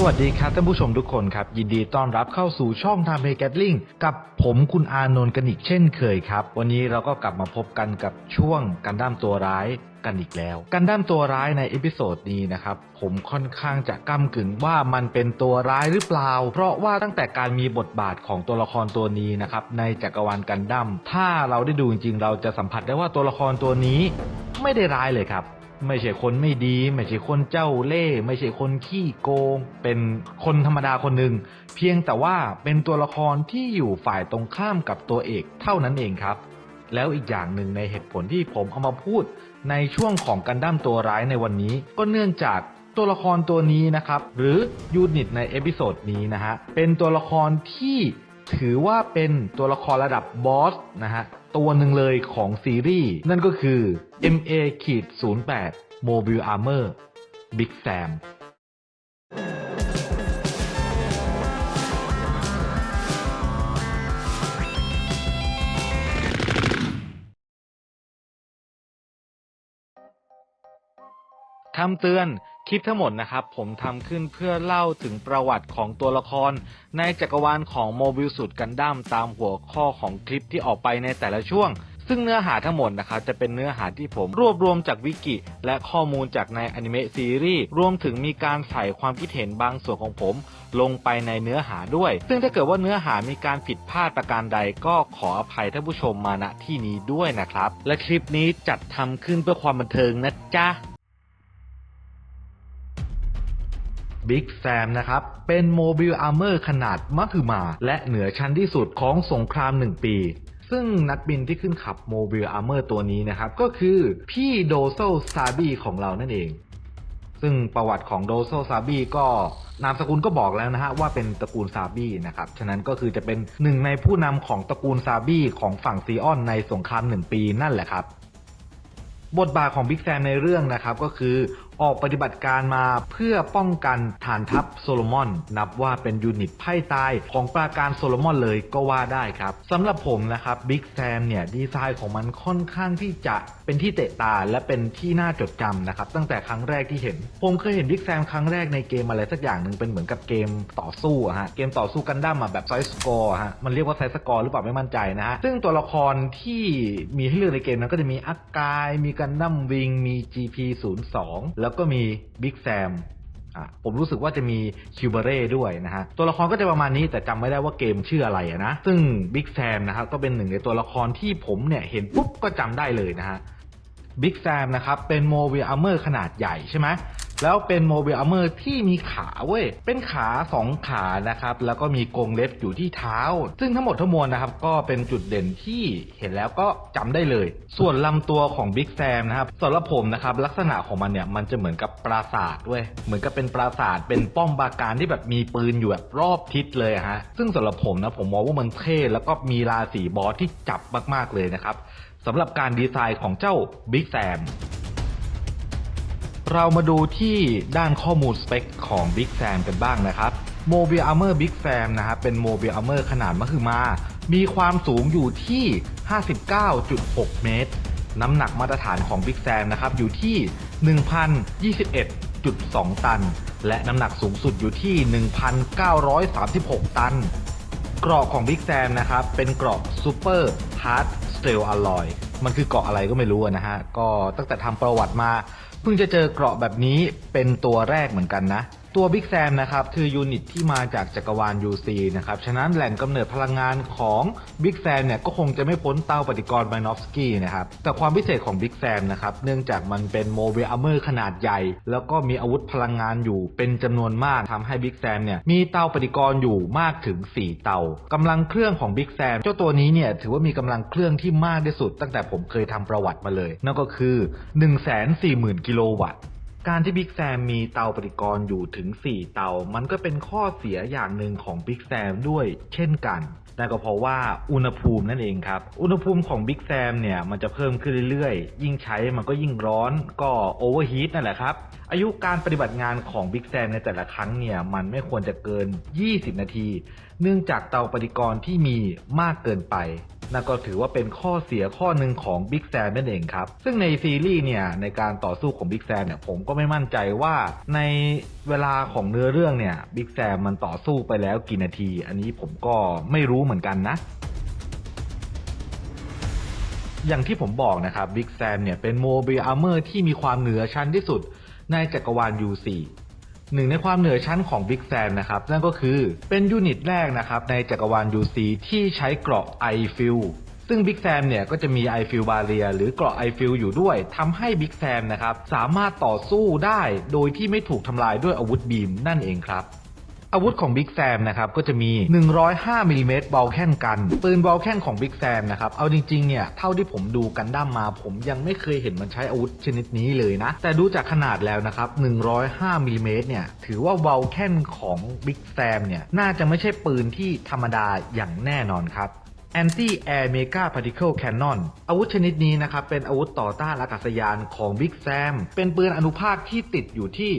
สวัสดีครับท่านผู้ชมทุกคนครับ ยินดีต้อนรับเข้าสู่ช่องทำเพแกตลิงกับผมคุณอานนท์กันอีกเช่นเคยครับ วันนี้เราก็กลับมาพบกันกับช่วงกันด้ามตัวร้ายกันอีกแล้ว กันด้ามตัวร้ายในเอพิโซดนี้นะครับ ผมค่อนข้างจะก้ากึ่งว่ามันเป็นตัวร้ายหรือเปล่า เพราะว่าตั้งแต่การมีบทบาทของตัวละครตัวนี้นะครับในจักรวาลกันดั้มถ้าเราได้ดูจริงๆ เราจะสัมผัสได้ว่าตัวละครตัวนี้ไม่ได้ร้ายเลยครับ ไม่ใช่คนไม่ดี ไม่ใช่คนเจ้าเล่ห์ไม่ใช่คนขี้โกง เป็นคนธรรมดาคนหนึ่งเพียงแต่ว่าเป็นตัวละครที่อยู่ฝ่ายตรงข้ามกับตัวเอกเท่านั้นเองครับ แล้วอีกอย่างหนึ่งในเหตุผลที่ผมเอามาพูด ในช่วงของกันดั้มตัวร้ายในวันนี้ ก็เนื่องจากตัวละครตัวนี้นะครับ หรือยูนิตในเอพิโซดนี้นะฮะเป็นตัวละครที่ถือว่าเป็นตัวละครระดับบอสนะฮะ ตัวหนึ่งเลยของซีรีส์นั่นก็คือ MA ขีด08 Mobile Armor Big Sam คำเตือน คลิปทั้งหมดนะครับผมทำขึ้นเพื่อเล่าถึงประวัติของตัวละคร ในจักรวาลของโมบิลสุดกันดั้มตามหัวข้อของคลิปที่ออกไปในแต่ละช่วง ซึ่งเนื้อหาทั้งหมดนะครับจะเป็นเนื้อหาที่ผมรวบรวมจากวิกิ และข้อมูลจากในอนิเมะซีรีส์รวมถึงมีการใส่ความคิดเห็นบางส่วนของผม ลงไปในเนื้อหาด้วย ซึ่งถ้าเกิดว่าเนื้อหามีการผิดพลาดประการใดก็ขออภัยท่านผู้ชมมาณที่นี้ด้วยนะครับ และคลิปนี้จัดทำขึ้นเพื่อความบันเทิงนะจ๊ะ บิ๊กแซมนะครับ เป็นโมบิลอาร์เมอร์ขนาดมหึมา และเหนือชั้นที่สุดของสงครามหนึ่งปีซึ่งนักบินที่ขึ้นขับโมบิลอาร์เมอร์ตัวนี้นะครับ ก็คือพี่โดโซซาบีของเรานั่นเอง ซึ่งประวัติของโดโซซาบีก็นามสกุลก็บอกแล้วนะฮะว่าเป็นตระกูลซาบีนะครับ ฉะนั้นก็คือจะเป็นหนึ่งในผู้นำของตระกูลซาบีของฝั่งซีออนในสงครามหนึ่งปีนั่นแหละครับ บทบาทของบิ๊กแซมในเรื่องนะครับก็คือ ออกปฏิบัติการมาเพื่อป้องกันฐานทัพโซโลมอน นับว่าเป็นยูนิตไพ่ตายของปราการโซโลมอนเลยก็ว่าได้ครับสำหรับผมนะครับบิ๊กแซมเนี่ยดีไซน์ของมันค่อนข้างที่จะเป็นที่เตะตาและเป็นที่น่าจดจำนะครับตั้งแต่ครั้งแรกที่เห็น ผมเคยเห็นบิ๊กแซมครั้งแรกในเกมอะไรสักอย่างหนึ่งเป็นเหมือนกับเกมต่อสู้อะฮะเกมต่อสู้กันดั้มแบบไซส์สกอร์ฮะมันเรียกว่าไซส์สกอร์หรือเปล่าไม่มั่นใจนะฮะซึ่งตัวละครที่มีให้เลือกในเกมนั้นก็จะมีอักกายมีกันดั้มวิงมี GP 0 2แล้วแล้วก็มีบิ๊กแซมผมรู้สึกว่าจะมีคิวเบเร่ด้วยนะฮะ ตัวละครก็จะประมาณนี้แต่จำไม่ได้ว่าเกมชื่ออะไรนะ ซึ่งบิ๊กแซมนะครับก็เป็นหนึ่งในตัวละครที่ผมเนี่ยเห็นปุ๊บก็จำได้เลยนะฮะบิ๊กแซมนะครับเป็นโมบิลอาร์เมอร์ขนาดใหญ่ใช่ไหม แล้วเป็นโมบิลอาร์เมอร์ที่มีขาเว้ย เป็นขาสองขานะครับ แล้วก็มีกรงเล็บอยู่ที่เท้า ซึ่งทั้งหมดทั้งมวลนะครับ ก็เป็นจุดเด่นที่เห็นแล้วก็จำได้เลย ส่วนลำตัวของบิ๊กแซมนะครับสำหรับผมนะครับ ลักษณะของมันเนี่ยมันจะเหมือนกับปราสาทเว้ยเหมือนกับเป็นปราสาทเป็นป้อมปราการที่แบบมีปืนอยู่แบบรอบทิศเลยฮะ ซึ่งสำหรับผมนะผมมองว่ามันเท่แล้วก็มีราศีบอสที่จับมาก ๆเลยนะครับสำหรับการดีไซน์ของเจ้า Big Sam เรามาดูที่ด้านข้อมูลสเปคของ Big Sam กันบ้างนะครับ Mobile Armor Big Sam นะครับเป็น Mobile Armor ขนาดมหึมา มีความสูงอยู่ที่ 59.6 เมตร น้ำหนักมาตรฐานของ Big Sam นะครับอยู่ที่ 1,021.2 ตัน และน้ำหนักสูงสุดอยู่ที่ 1,936 ตัน เกราะของ Big Sam นะครับเป็นเกราะ Super Hard Steel Alloy มันคือเกราะอะไรก็ไม่รู้นะฮะ ก็ตั้งแต่ทำประวัติมา เพิ่งจะเจอเกราะแบบนี้เป็นตัวแรกเหมือนกันนะ ตัว Big Sam นะครับคือยูนิตที่มาจากจักรวาล UC นะครับ ฉะนั้นแหล่งกำเนิดพลังงานของ Big Sam เนี่ยก็คงจะไม่พ้นเตาปฏิกรณ์ไบนอฟสกี้นะครับ แต่ความพิเศษของ Big Sam นะครับ เนื่องจากมันเป็นโมบิลอาร์เมอร์ขนาดใหญ่ แล้วก็มีอาวุธพลังงานอยู่เป็นจำนวนมากทำให้ Big Sam เนี่ยมีเตาปฏิกรณ์อยู่มากถึง 4 เตากำลังเครื่องของ Big Sam เจ้าตัวนี้เนี่ยถือว่ามีกำลังเครื่องที่มากที่สุด ตั้งแต่ผมเคยทำประวัติมาเลย นั่นก็คือ 140,000กิโลวัตต์ การที่บิ๊กแซมมีเตาปฏิกรณ์อยู่ถึง 4 เตา มันก็เป็นข้อเสียอย่างหนึ่งของบิ๊กแซมด้วยเช่นกันนั่นก็เพราะว่าอุณหภูมินั่นเองครับ อุณหภูมิของบิ๊กแซมเนี่ยมันจะเพิ่มขึ้นเรื่อยๆ ยิ่งใช้มันก็ยิ่งร้อนก็โอเวอร์ฮีทนั่นแหละครับ อายุการปฏิบัติงานของบิ๊กแซมในแต่ละครั้งเนี่ยมันไม่ควรจะเกิน 20 นาที เนื่องจากเตาปฏิกรณ์ที่มีมากเกินไป นั่นก็ถือว่าเป็นข้อเสียข้อหนึ่งของบิ๊กแซมนั่นเองครับ ซึ่งในซีรีส์เนี่ยในการต่อสู้ของบิ๊กแซมเนี่ยผมก็ไม่มั่นใจว่าในเวลาของเนื้อเรื่องเนี่ยบิ๊กแซมมันต่อสู้ไปแล้วกี่นาที อันนี้ผมก็ไม่รู้เหมือนกันนะอย่างที่ผมบอกนะครับบิ๊กแซมเนี่ยเป็นโมบิลอาร์เมอร์ที่มีความเหนือชั้นที่สุดในจักรวาล U4 หนึ่งในความเหนือชั้นของ Big Sam นะครับ นั่นก็คือเป็นยูนิตแรกนะครับในจักรวาล UC ที่ใช้เกราะ i f i l ซึ่ง Big Sam เนี่ยก็จะมี i f i l Barrier หรือเกราะ i f i l อยู่ด้วยทำให้ Big Sam นะครับสามารถต่อสู้ได้โดยที่ไม่ถูกทำลายด้วยอาวุธบีมนั่นเองครับ อาวุธของ Big Sam นะครับก็จะมี 105มิลลิเมตรบอลแคนกัน ปืนบอลแคนของ Big Sam นะครับ เอาจริงๆเนี่ยเท่าที่ผมดูกันดั้มมา ผมยังไม่เคยเห็นมันใช้อาวุธชนิดนี้เลยนะ แต่ดูจากขนาดแล้วนะครับ 105มิลลิเมตรเนี่ยถือว่าบอลแคนของ Big Sam เนี่ยน่าจะไม่ใช่ปืนที่ธรรมดาอย่างแน่นอนครับ Anti Air Mega Particle Cannon อาวุธชนิดนี้นะครับเป็นอาวุธต่อต้านอากาศยานของ Big Sam เป็นปืนอนุภาคที่ติดอยู่ที่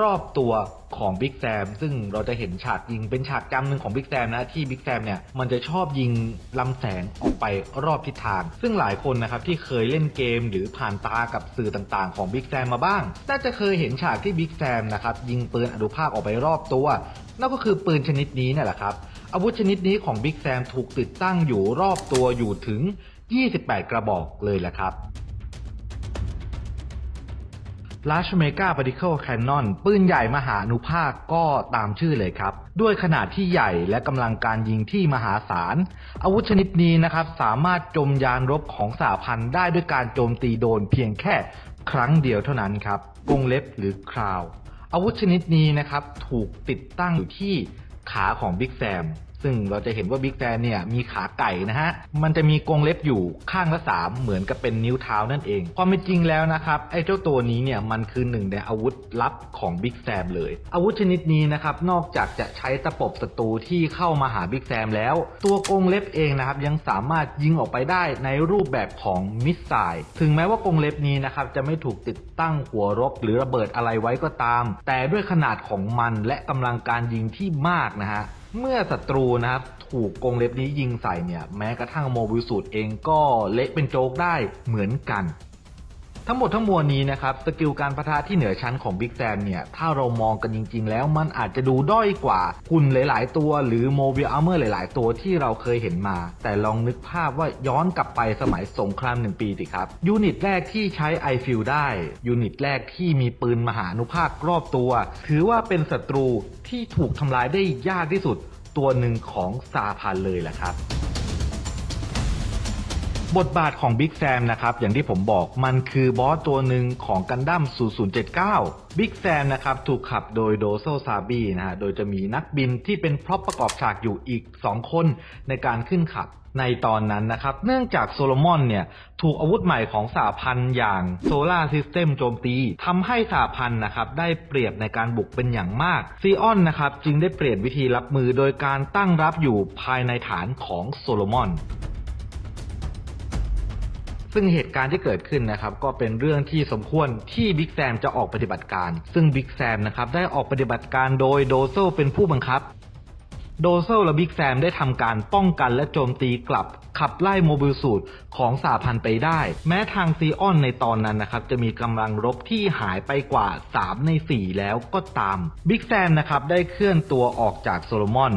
รอบตัวของ Big Sam ซึ่งเราจะเห็นฉากยิงเป็นฉากจำหนึ่งของ Big Sam นะที่ Big Sam เนี่ยมันจะชอบยิงลำแสงออกไปรอบทิศทาง ซึ่งหลายคนนะครับที่เคยเล่นเกมหรือผ่านตากับสื่อต่างๆของ Big Sam มาบ้าง น่าจะเคยเห็นฉากที่ Big Sam นะครับยิงปืนอนุภาคออกไปรอบตัว นั่นก็คือปืนชนิดนี้เนี่ยแหละครับ อาวุธชนิดนี้ของ Big Sam ถูกติดตั้งอยู่รอบตัวอยู่ถึง 28 กระบอกเลยแหละครับ Large Mega Particle Cannon ปืนใหญ่มหาอนุภาคก็ตามชื่อเลยครับ ด้วยขนาดที่ใหญ่และกำลังการยิงที่มหาศาล อาวุธชนิดนี้นะครับ สามารถโจมยานรบของสหพันธ์ได้ด้วยการโจมตีโดนเพียงแค่ครั้งเดียวเท่านั้นครับกงเล็บหรือคราว อาวุธชนิดนี้นะครับ ถูกติดตั้งอยู่ที่ ขาของบิ๊กแซม ซึ่งเราจะเห็นว่าบิ๊กแซมเนี่ยมีขาไก่นะฮะ มันจะมีกรงเล็บอยู่ข้างละสามเหมือนกับเป็นนิ้วเท้านั่นเองความเป็นจริงแล้วนะครับไอ้เจ้าตัวนี้เนี่ยมันคือหนึ่งในอาวุธลับของบิ๊กแซมเลย อาวุธชนิดนี้นะครับนอกจากจะใช้ตะปบศัตรูที่เข้ามาหาบิ๊กแซมแล้ว ตัวกรงเล็บเองนะครับยังสามารถยิงออกไปได้ในรูปแบบของมิสไซล์ถึงแม้ว่ากรงเล็บนี้นะครับจะไม่ถูกติดตั้งหัวรบหรือระเบิดอะไรไว้ก็ตาม แต่ด้วยขนาดของมันและกำลังการยิงที่มากนะฮะ เมื่อศัตรูนะครับถูกกงเล็บนี้ยิงใส่เนี่ยแม้กระทั่งโมบิลสูตรเองก็เละเป็นโจ๊กได้เหมือนกัน ทั้งหมดทั้งมวลนี้นะครับสกิลการประทะที่เหนือชั้นของ Big Sam เนี่ยถ้าเรามองกันจริง ๆ แล้วมันอาจจะดูด้อยกว่าหุ่นหลาย ๆ ตัว หรือโมบิลอาร์เมอร์หลาย ๆ ตัวที่เราเคยเห็นมา แต่ลองนึกภาพว่าย้อนกลับไปสมัยสงครามหนึ่งปีสิครับ ยูนิตแรกที่ใช้ไอฟิลได้ ยูนิตแรกที่มีปืนมหาอนุภาครอบตัว ถือว่าเป็นศัตรูที่ถูกทำลายได้ยากที่สุด ตัวหนึ่งของซาพันเลยแหละครับ บทบาทของ Big Sam นะครับ อย่างที่ผมบอกมันคือบอสตัวหนึ่งของกันดั้ม 0079 Big Sam นะครับ ถูกขับโดยโดโซซาบีนะฮะ โดยจะมีนักบินที่เป็นพร็อพประกอบฉากอยู่อีก 2 คนในการขึ้นขับในตอนนั้นนะครับ เนื่องจากโซโลมอนเนี่ยถูกอาวุธใหม่ของสหพันธ์อย่างโซลาร์ซิสเต็มโจมตีทำให้สหพันธ์นะครับได้เปรียบในการบุกเป็นอย่างมากซีออนนะครับจึงได้เปลี่ยนวิธีรับมือโดยการตั้งรับอยู่ภายในฐานของโซโลมอน ซึ่งเหตุการณ์ที่เกิดขึ้นนะครับก็เป็นเรื่องที่สมควรที่บิ๊กแซมจะออกปฏิบัติการ ซึ่งบิ๊กแซมนะครับได้ออกปฏิบัติการโดยโดโซเป็นผู้บังคับ โดโซลและบิ๊กแซมได้ทำการป้องกันและโจมตีกลับ ขับไล่โมบิลสูตรของสาพันธ์ไปได้ แม้ทางซีออนในตอนนั้นนะครับ จะมีกำลังรบที่หายไปกว่า 3 ใน 4 แล้วก็ตามบิ๊กแซมนะครับได้เคลื่อนตัวออกจากโซโลมอน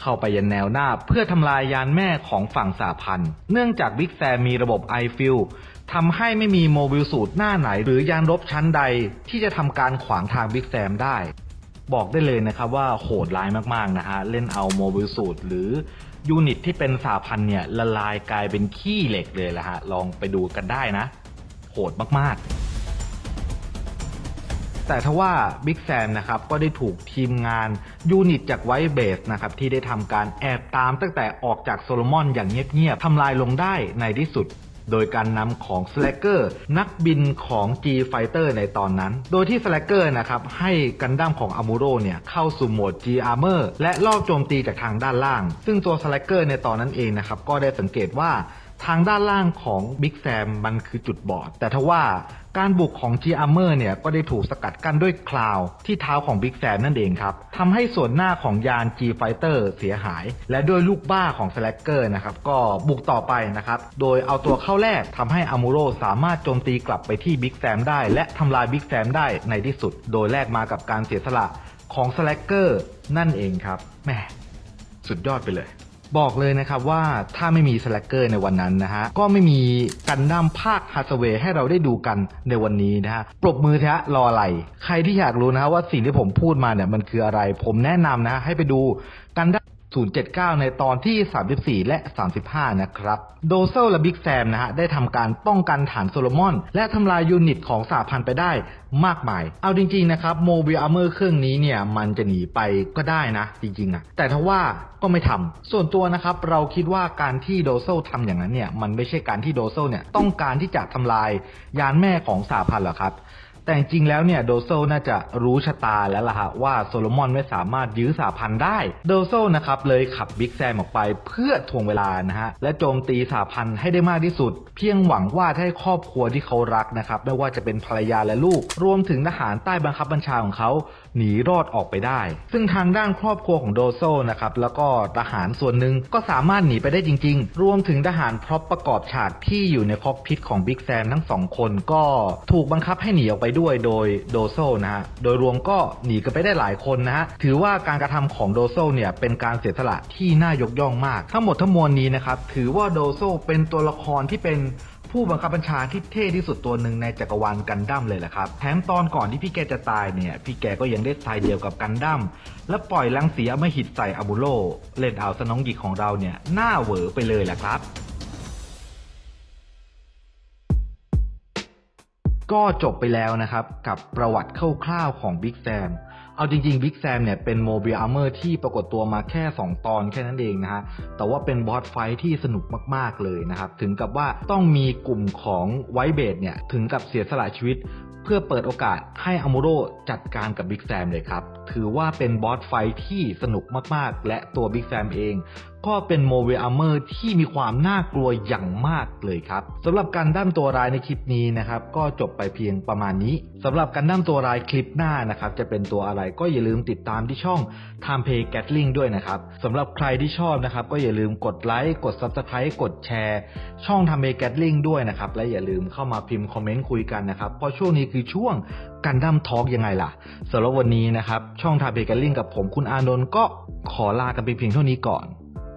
เข้าไปยันแนวหน้าเพื่อทำลายยานแม่ของฝั่งสาพันธ์ เนื่องจากบิ๊กแซมมีระบบไอฟิลทำให้ไม่มีโมบิลสูตรหน้าไหน หรือยานรบชั้นใดที่จะทำการขวางทางบิ๊กแซมได้ บอกได้เลยนะครับว่าโหดร้ายมากๆนะฮะ เล่นเอาโมบิลสูตรหรือยูนิตที่เป็นสาพันธ์เนี่ยละลายกลายเป็นขี้เหล็กเลยละฮะ ลองไปดูกันได้นะ โหดมากๆแต่ทว่าบิ๊กแซมนะครับก็ได้ถูกทีมงานยูนิตจากไวเบสนะครับที่ได้ทำการแอบตามตั้งแต่ออกจากโซโลมอนอย่างเงียบๆทำลายลงได้ในที่สุด โดยการนำของ s l a เกอร์นักบินของ G Fighter ในตอนนั้น โดยที่ s l a เกอร์นะครับให้กันดั้มของอามูโรเนี่ยเข้าสู่โหมด G Armor และลอบโจมตีจากทางด้านล่าง ซึ่งตัว s l a เกอร์ในตอนนั้นเองนะครับก็ได้สังเกตว่า ทางด้านล่างของบิ๊กแซมมันคือจุดบอด แต่ทว่าการบุกของ G Armor เนี่ยก็ได้ถูกสกัดกั้นด้วยคลาวที่เท้าของบิ๊กแซมนั่นเองครับทำให้ส่วนหน้าของยาน G Fighter เสียหาย และด้วยลูกบ้าของ Slacker นะครับก็บุกต่อไปนะครับโดยเอาตัวเข้าแรกทำให้อามูโรสามารถโจมตีกลับไปที่บิ๊กแซมได้ และทำลายบิ๊กแซมได้ในที่สุด โดยแลกมากับการเสียสละของ Slacker นั่นเองครับแหมสุดยอดไปเลย บอกเลยนะครับว่าถ้าไม่มีสแลกเกอร์ในวันนั้นนะฮะก็ไม่มีกันดั้มภาคฮัสเวย์ให้เราได้ดูกันในวันนี้นะฮะปรบมือเถอะรออะไร ใครที่อยากรู้นะฮะว่าสิ่งที่ผมพูดมาเนี่ยมันคืออะไร ผมแนะนำนะฮะให้ไปดูกันดั้ม 079 ในตอนที่ 34 และ 35 นะครับ โดเซลและบิ๊กแซมนะฮะได้ทำการป้องกันฐานโซโลมอน และทำลายยูนิตของสาพันธ์ไปได้มากมาย เอาจริง ๆ นะครับโมบิลอาร์เมอร์เครื่องนี้เนี่ย มันจะหนีไปก็ได้นะ จริงๆอะแต่ถ้าว่าก็ไม่ทำส่วนตัวนะครับ เราคิดว่าการที่โดเซลทำอย่างนั้นเนี่ย มันไม่ใช่การที่โดเซลเนี่ย ต้องการที่จะทำลายยานแม่ของสาพันธ์หรอกครับ แต่จริงแล้วเนี่ยโดโซน่าจะรู้ชะตาแล้วล่ะฮะว่าโซโลมอนไม่สามารถยื้อสาพันธ์ได้ โดโซนะครับเลยขับบิ๊กแซมออกไปเพื่อทวงเวลานะฮะและโจมตีสาพันธ์ให้ได้มากที่สุด เพียงหวังว่าให้ครอบครัวที่เขารักนะครับไม่ว่าจะเป็นภรรยาและลูก รวมถึงทหารใต้บังคับบัญชาของเขาหนีรอดออกไปได้ ซึ่งทางด้านครอบครัวของโดโซนะครับแล้วก็ทหารส่วนหนึ่งก็สามารถหนีไปได้จริง ๆ รวมถึงทหารพร็อพประกอบฉากที่อยู่ในคอกพิทของบิ๊กแซมทั้งสองคนก็ถูกบังคับให้หนีออกไปด้วยโดยโดโซนะฮะโดยรวมก็หนีกันไปได้หลายคนนะฮะถือว่าการกระทำของโดโซเนี่ยเป็นการเสียสละที่น่ายกย่องมาก ทั้งหมดทั้งมวลนี้นะครับถือว่าโดโซเป็นตัวละครที่เป็น ผู้บังคับบัญชาที่เท่ที่สุดตัวหนึ่งในจักรวาลกันดั้มเลยแหละครับแถมตอนก่อนที่พี่แกจะตายเนี่ยพี่แกก็ยังได้ทายเดียวกับกันดั้มและปล่อยลังสีอำมหิตใส่อาบูโลเล่นเอาสนองหยิกของเราเนี่ยหน้าเหวอไปเลยแหละครับก็จบไปแล้วนะครับกับประวัติคร่าวๆของบิ๊กแซม เอาจริงๆบิ๊กแซมเนี่ยเป็นโมบิลอาร์เมอร์ที่ปรากฏตัวมาแค่ 2 ตอนแค่นั้นเองนะฮะ แต่ว่าเป็นบอสไฟที่สนุกมากๆเลยนะครับ ถึงกับว่าต้องมีกลุ่มของไวเบดเนี่ย ถึงกับเสียสละชีวิต เพื่อเปิดโอกาสให้อามูโรจัดการกับบิ๊กแซมเลยครับ ถือว่าเป็นบอสไฟท์ที่สนุกมากๆ และตัวบิ๊กแซมเองก็เป็นโมเวอาร์เมอร์ที่มีความน่ากลัวอย่างมากเลยครับสำหรับการด้ามตัวร้ายในคลิปนี้นะครับก็จบไปเพียงประมาณนี้สำหรับการด้ามตัวร้ายคลิปหน้านะครับจะเป็นตัวอะไรก็อย่าลืมติดตามที่ช่อง Time Play Gatling ด้วยนะครับสำหรับใครที่ชอบนะครับก็อย่าลืมกดไลค์กด Subscribe กดแชร์ ช่อง Time Play Gatling ด้วยนะครับและอย่าลืมเข้ามาพิมพ์คอมเมนต์คุยกันนะครับเพราะช่วงนี้คือช่วงกันดั้มทอล์กยังไงล่ะสำหรับวันนี้นะครับช่อง Time Play Gatling กับผมคุณอานนท์ก็ขอลากันไปเพียงเท่านี้ก่อน